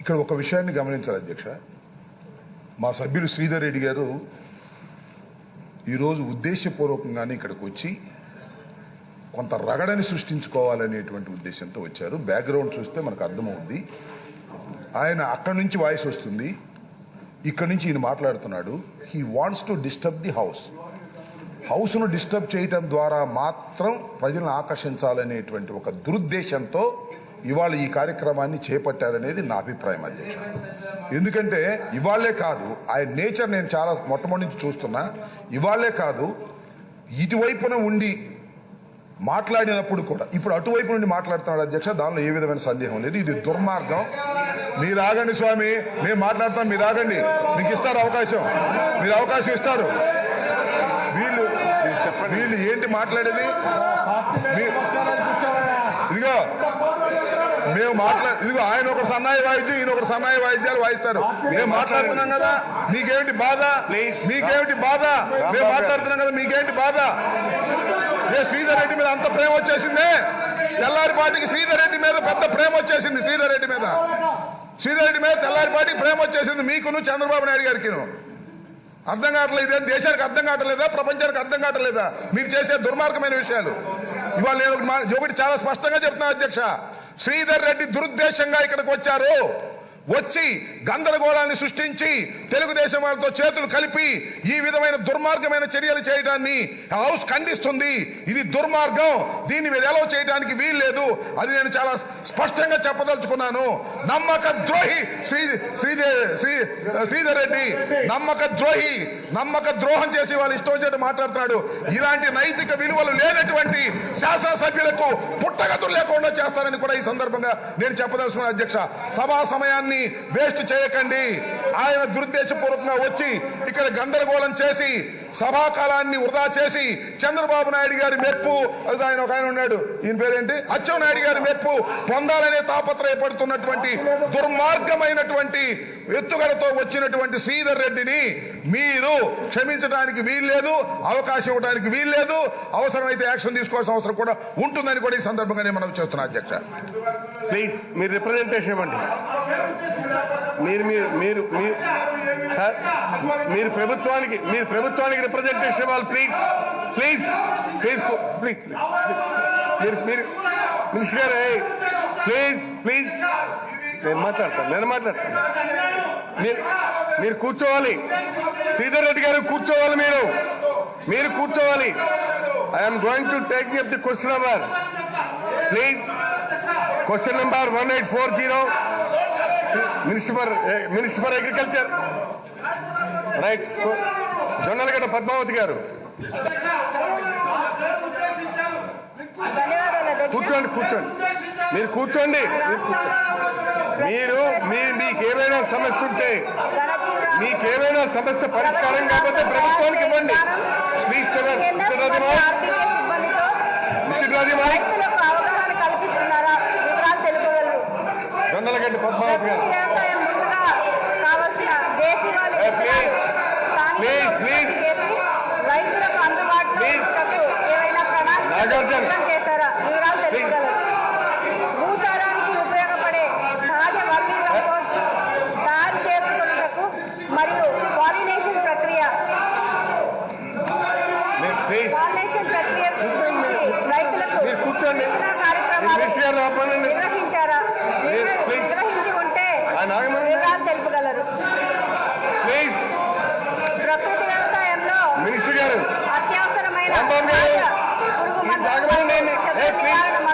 ఇక్కడ ఒక విషయాన్ని గమనించాలి అధ్యక్ష. మా సభ్యులు శ్రీధర్ రెడ్డి గారు ఈరోజు ఉద్దేశపూర్వకంగానే ఇక్కడికి వచ్చి కొంత రగడని సృష్టించుకోవాలనేటువంటి ఉద్దేశంతో వచ్చారు. బ్యాక్గ్రౌండ్ చూస్తే మనకు అర్థమవుద్ది. ఆయన అక్కడి నుంచి వాయిస్ వస్తుంది. ఇక్కడి నుంచి ఈయన మాట్లాడుతున్నాడు. He wants to disturb the house హౌస్ను disturb చేయటం ద్వారా మాత్రం ప్రజలను ఆకర్షించాలనేటువంటి ఒక దురుద్దేశంతో ఇవాళ ఈ కార్యక్రమాన్ని చేపట్టారనేది నా అభిప్రాయం అధ్యక్ష. ఎందుకంటే ఇవాళ్ళే కాదు ఆయన నేచర్ నేను చాలా మొట్టమొదటి నుంచి చూస్తున్నా ఇవాళ్ళే కాదు ఇటువైపున ఉండి మాట్లాడినప్పుడు కూడా ఇప్పుడు అటువైపు నుండి మాట్లాడుతున్నాడు అధ్యక్ష దానిలో ఏ విధమైన సందేహం లేదు. ఇది దుర్మార్గం. మీరు ఆగండి స్వామి మేము మాట్లాడతాం మీరు ఆగండి. మీకు ఇస్తారు అవకాశం. మీరు అవకాశం ఇస్తారు. మాట్లాడేది? ఇదిగో మేము మాట్లా ఇదిగో ఆయన ఒక సన్నాయి వాయిద్యం ఈయన ఒక సన్నాయి వాయిద్యాలు వాయిస్తారు. మేము మాట్లాడుతున్నాం కదా మీకేమిటి బాధ. మీకేమిటి బాధ? మేము మాట్లాడుతున్నాం కదా మీకేంటి బాధ? ఏ శ్రీధర్ రెడ్డి మీద అంత ప్రేమ వచ్చేసిందే? తెల్లారిపాటికి శ్రీధర్ రెడ్డి మీద పెద్ద ప్రేమ వచ్చేసింది శ్రీధర్ రెడ్డి మీద. శ్రీధర్ రెడ్డి మీద తెల్లారిపాటికి ప్రేమ వచ్చేసింది మీకును చంద్రబాబు నాయుడు గారికిను. అర్థం కావట్లేదే? దేశానికి అర్థం కావట్లేదా? ప్రపంచానికి అర్థం కావట్లేదా? మీరు చేసే దుర్మార్గమైన విషయాలు. ఇవాళ నేను ఒకటి మా- చాలా స్పష్టంగా చెప్తున్నా అధ్యక్ష. శ్రీధర్ రెడ్డి దురుద్దేశంగా ఇక్కడికి వచ్చారు. వచ్చి గందరగోళాన్ని సృష్టించి తెలుగుదేశం వాళ్ళతో చేతులు కలిపి ఈ విధమైన దుర్మార్గమైన చర్యలు చేయడాన్ని హౌస్ ఖండిస్తుంది. ఇది దుర్మార్గం. దీన్ని మీరు ఎలా చేయడానికి వీల్లేదు అది నేను చాలా స్పష్టంగా చెప్పదలుచుకున్నాను. నమ్మక ద్రోహి శ్రీ శ్రీదే శ్రీ శ్రీధర్ రెడ్డి నమ్మక ద్రోహి నమ్మక ద్రోహం చేసి వాళ్ళు ఇష్టం వచ్చేట్టు మాట్లాడుతున్నాడు. ఇలాంటి నైతిక విలువలు లేనటువంటి శాసనసభ్యులకు పుట్టగతులు లేకుండా చేస్తారని కూడా ఈ సందర్భంగా నేను చెప్పదలుచుకున్నాను. అధ్యక్ష సభా సమయాన్ని వేస్ట్ చేయకండి. ఆయన ఉద్దేశపూర్వకంగా వచ్చి ఇక్కడ గందరగోళం చేసి సభాకాలాన్ని వృధా చేసి చంద్రబాబు నాయుడు గారి మెప్పు అది ఆయన ఒక ఆయన ఉన్నాడు ఈయన పేరేంటి? నాయుడు గారి మెప్పు పొందాలనే తాపత్రయపడుతున్నటువంటి దుర్మార్గమైనటువంటి ఎత్తుగడతో వచ్చినటువంటి శ్రీధర్ రెడ్డిని మీరు క్షమించడానికి వీల్లేదు అవకాశం ఇవ్వడానికి వీల్లేదు అవసరమైతే యాక్షన్ తీసుకోవాల్సిన అవసరం కూడా ఉంటుందని కూడా ఈ సందర్భంగా నేను మనం చేస్తున్నా అధ్యక్ష. ప్లీజ్ మీరు రిప్రజెంటేషన్ ఇవ్వండి. మీరు మీరు మీరు మీరు ప్రభుత్వానికి మీరు ప్రభుత్వానికి రిప్రజెంటేషన్ ఇవ్వాలి ప్లీజ్ ప్లీజ్ ప్లీజ్ ప్లీజ్ మీరు మీరు మినిస్టర్ గారు ప్లీజ్ ప్లీజ్ నేను మాట్లాడతాను నేను మాట్లాడతాను. మీరు మీరు కూర్చోవాలి. శ్రీధర్ రెడ్డి గారు కూర్చోవాలి మీరు. మీరు కూర్చోవాలి. I'm going to take up the question hour please question number one eight four zero minister for minister agriculture right Jonnalagadda Padmavathi గారు కూర్చోండి కూర్చోండి మీరు కూర్చోండి మీరు మీ మీకు ఏమైనా సమస్య ఉంటే మీకు ఏమైనా సమస్య పరిష్కారం కాకపోతే ప్రభుత్వానికి ఇవ్వండి ప్లీజ్ సెవెన్ కేంద్ర ప్రభుత్వ కల్పిస్తున్నారా వివరాలు తెలుపగలరు జొన్నలగడ్డ పద్మావతి గారు సిద్ధం చేశారా? వివరాలు తెలుపగలరు భూసారానికి ఉపయోగపడే సహజ వర్మీ కంపోస్ట్ తయారు చేసుకున్నటకు మరియు పాలినేషన్ ప్రక్రియ. పాలినేషన్ ప్రక్రియ గురించి రైతులకు. శిక్షణ కార్యక్రమాలు మినిస్టర్ గారు ఆపండి. నిర్వహించారా మీరు నిర్వ- ప్లీజ్. నిర్వహించి ఉంటే ఆయన ఆగమని. వివరాలు తెలుపగలరు ప్లీజ్ ప్రకృతి వ్యవసాయంలో మినిస్టర్